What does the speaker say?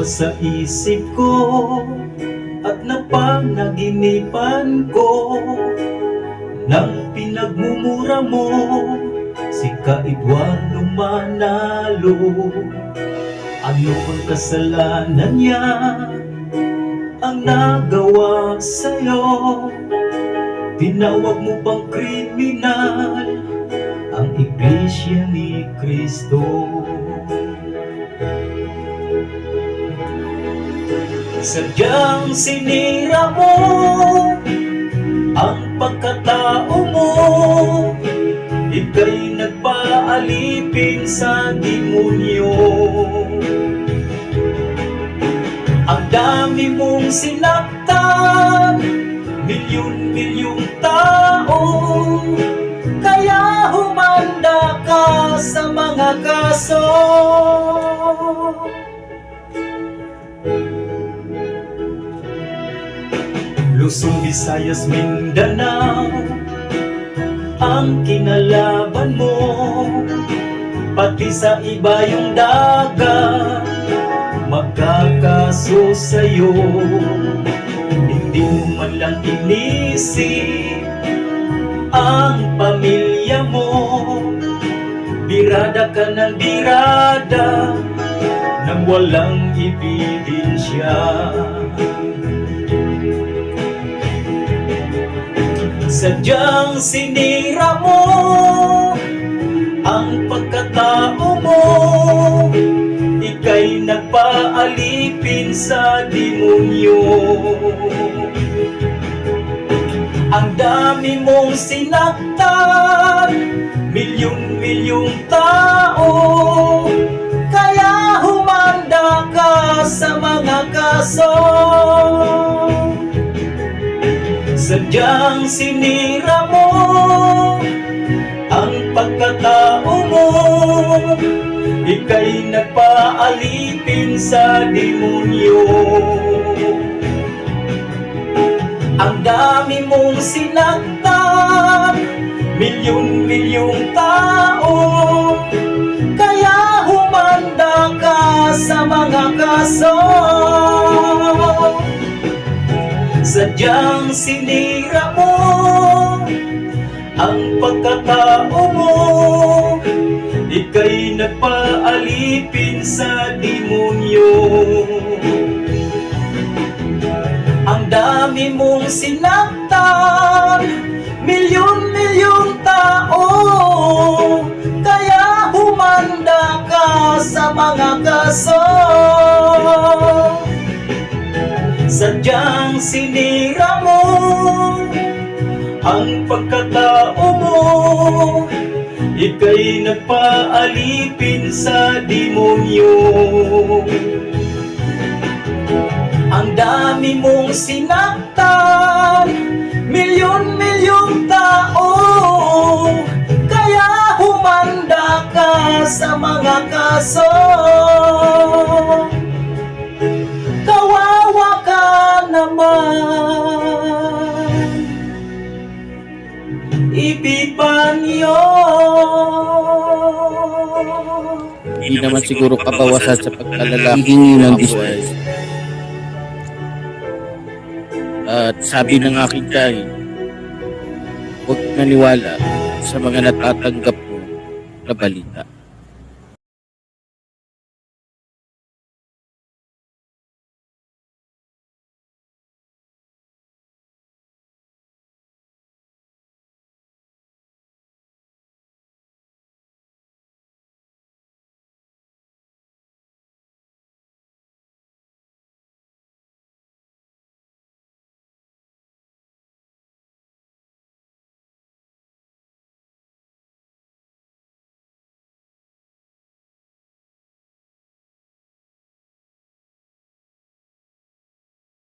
pa sa isip ko At napanaginipan ko Nang pinagmumura mo Si Ka Eduardo Manalo Ano ang kasalanan niya Ang nagawa sa'yo? Tinawag mo pang kriminal Ang iglesia ni Kristo Sadyang sinira mo Ang pagkatao mo. Ika'y nagpaalipin sa demonyo. Ang dami mong sinaktan Luzon, Visayas, Mindanao Ang kinalaban mo. Pati sa iba yung dagat Magkakaso sa'yo. Hindi mo man lang inisip Ang pamilya mo. Birada ka ng birada Nang walang ebidensya Sadyang sinira mo Ang pagkatao mo. Ika'y nagpaalipin sa demonyo. Ang dami mong sinaktan Milyon-milyong tao Sadyang sinira mo Ang pagkatao mo. Ika'y nagpaalipin sa demonyo. Ang dami mong sinaktan Milyon-milyong tao. Kaya humanda ka sa mga kaso Sadyang sinira mo Ang pagkatao mo. Ika'y nagpaalipin sa demonyo. Ang dami mong sinaktan Milyon-milyong tao. Kaya humanda ka sa mga kaso sinira mo Ang pagkatao mo. Ika'y nagpaalipin sa demonyo. Ang dami mong sinaktan Milyon-milyong tao. Kaya humanda ka sa mga kaso naman Ipipanyo Hindi naman siguro kabawasan sa pagkalalaki ng disguise. At sabi ng aking kain, huwag maniwala sa mga natatanggap mo na balita.